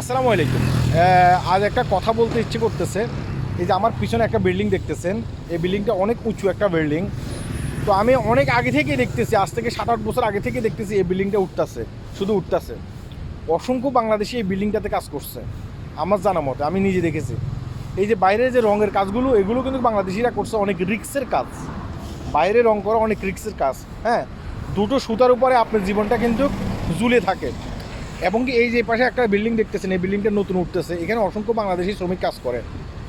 আসসালামু আলাইকুম। আজ একটা কথা বলতে ইচ্ছে করতেছে। এই যে আমার পিছনে একটা বিল্ডিং দেখতেছেন। এই বিল্ডিংটা অনেক উঁচু একটা বিল্ডিং। তো আমি অনেক আগে থেকে দেখতেছি, আজ থেকে সাত আট বছর আগে থেকে দেখতেছি এই বিল্ডিংটা উঠতেছে, শুধু উঠতেছে। অসংখ্য বাংলাদেশি এই বিল্ডিংটাতে কাজ করছে, আমার জানা মতে, আমি নিজে দেখেছি। এই যে বাইরের যে রঙের কাজগুলো, এগুলো কিন্তু বাংলাদেশিরা করছে অনেক রিক্সের কাজ। বাইরে রং করা অনেক রিক্সের কাজ হ্যাঁ? দুটো সুতার উপরে আপনার জীবনটা কিন্তু ঝুলে থাকে। এবং কি এই যে পাশে একটা বিল্ডিং দেখতেছেন, এই বিল্ডিংটা নতুন উঠতেছে। এখানে অসংখ্য বাংলাদেশি শ্রমিক কাজ করে।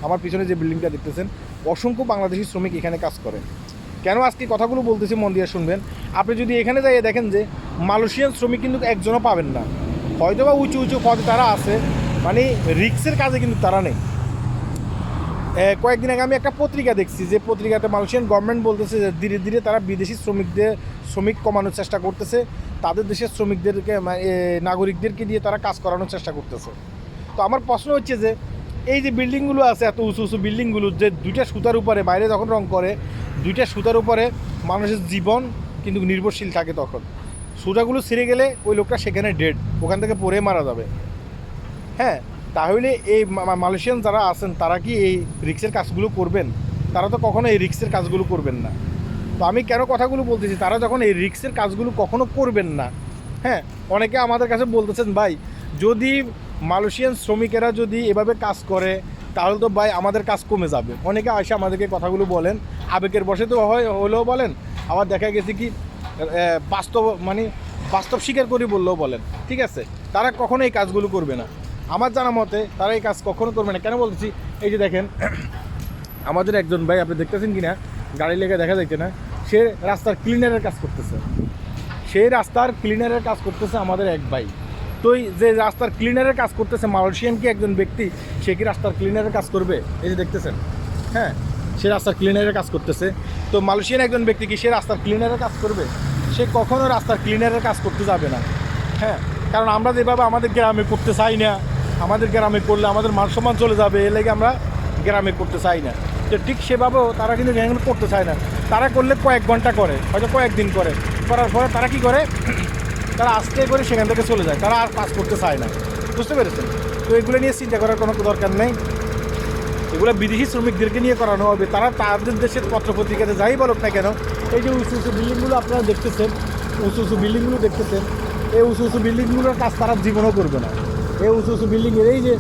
আমার পিছনে যে বিল্ডিংটা দেখতেছেন, অসংখ্য বাংলাদেশি শ্রমিক এখানে কাজ করে। কেন আজকে কথাগুলো বলতেছি, মন দিয়ে শুনবেন? আপনি যদি এখানে যাই দেখেন যে, মালয়েশিয়ান শ্রমিক কিন্তু একজনও পাবেন না। হয়তো বা উঁচু উঁচু পদে তারা আছে মানে রিক্সের কাজে কিন্তু তারা নেই। কয়েকদিন আগে আমি একটা পত্রিকা দেখছি, যে পত্রিকাতে মালয়েশিয়ান গভর্নমেন্ট বলতেছে যে ধীরে ধীরে তারা বিদেশি শ্রমিকদের, শ্রমিক কমানোর চেষ্টা করতেছে, তাদের দেশের শ্রমিকদেরকে নাগরিকদেরকে দিয়ে তারা কাজ করানোর চেষ্টা করতেছে। তো আমার প্রশ্ন হচ্ছে যে, এই যে বিল্ডিংগুলো আছে, এত উঁচু উঁচু বিল্ডিংগুলো, যে দুইটা সুতার উপরে, বাইরে যখন রং করে, দুইটা সুতার উপরে মানুষের জীবন কিন্তু নির্ভরশীল থাকে তখন। সুতাগুলো ছিঁড়ে গেলে ওই লোকটা সেখানে ডেড ওখান থেকে পরে মারা যাবে। হ্যাঁ? তাহলে এই মালয়েশিয়ান যারা আছেন, তারা কি এই রিক্সের কাজগুলো করবেন? তারা তো কখনো এই রিক্সের কাজগুলো করবেন না। তো আমি কেন কথাগুলো বলতেছি? তারা যখন এই রিক্সের কাজগুলো কখনো করবেন না হ্যাঁ? অনেকে আমাদের কাছে বলতেছেন, ভাই, যদি মালয়েশিয়ান শ্রমিকেরা যদি এভাবে কাজ করে, তাহলে তো ভাই আমাদের কাজ কমে যাবে। অনেকে আসে আমাদেরকে কথাগুলো বলেন। আবেগের বসে তো হয়, হলেও বলেন। আবার দেখা গেছে কি বাস্তব মানে বাস্তব স্বীকার করি বললেও বলেন। ঠিক আছে? তারা কখনো এই কাজগুলো করবে না। আমার জানা মতে তারা এই কাজ কখনো করবে না। কেন বলতেছি? এই যে দেখেন, আমাদের একজন ভাই, আপনি দেখতেছেন কি না গাড়ি লেগে দেখা যাচ্ছে না, সে রাস্তার ক্লিনারের কাজ করতেছে। সেই রাস্তার ক্লিনারের কাজ করতেছে আমাদের এক ভাই। তো যে রাস্তার ক্লিনারের কাজ করতেছে মালয়েশিয়ান কি একজন ব্যক্তি, সে কি রাস্তার ক্লিনারের কাজ করবে? এই যে দেখতেছেন হ্যাঁ? সে রাস্তার ক্লিনারের কাজ করতেছে। তো মালয়েশিয়ান একজন ব্যক্তি কি সে রাস্তার ক্লিনারের কাজ করবে? সে কখনো রাস্তার ক্লিনারের কাজ করতে যাবে না। হ্যাঁ? কারণ আমরা যেভাবে আমাদের গ্রামে করতে চাই না আমাদের গ্রামে করলে আমাদের মান সম্মান চলে যাবে, এর লেগে আমরা গ্রামে করতে চাই না। তো ঠিক সেভাবেও তারা কিন্তু এখানে করতে চায় না। তারা করলে কয়েক ঘণ্টা করে, হয়তো কয়েকদিন করে। করার পরে তারা কি করে? তারা আস্তে করে সেখান থেকে চলে যায়। তারা আর কাজ করতে চায় না। বুঝতে পেরেছেন? তো এগুলো নিয়ে চিন্তা করার কোনো দরকার নেই। এগুলো বিদেশি শ্রমিকদেরকে নিয়ে করানো হবে। তারা তাদের দেশের পত্রপত্রিকাতে যাই বলুক না কেন, এই যে উঁচু উঁচু বিল্ডিংগুলো আপনারা দেখতেছেন, উঁচু উঁচু বিল্ডিংগুলো দেখতেছেন, এই উঁচু উঁচু বিল্ডিংগুলোর কাজ তারা জীবনও করবে না। এই উঁচু উঁচু বিল্ডিংয়ের এই যে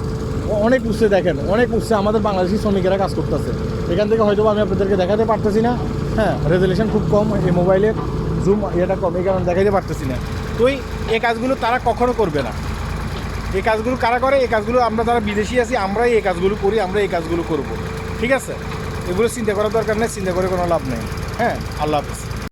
অনেক উচ্চে দেখেন, অনেক উচ্চে আমাদের বাংলাদেশি শ্রমিকেরা কাজ করতেছে। এখান থেকে হয়তো আমি আপনাদেরকে দেখাতে পারতেছি না। হ্যাঁ রেজুলেশন খুব কম, এই মোবাইলের জুম এটা কম, এই কারণে দেখাতে পারতেছি না। তো এই কাজগুলো তারা কখনো করবে না। এই কাজগুলো কারা করে? এই কাজগুলো আমরা যারা বিদেশি আছি, আমরাই এই কাজগুলো করি, আমরা এই কাজগুলো করব। ঠিক আছে? এগুলো চিন্তা করার দরকার নেই, চিন্তা করে কোনো লাভ নেই। হ্যাঁ আল্লাহ হাফিজ।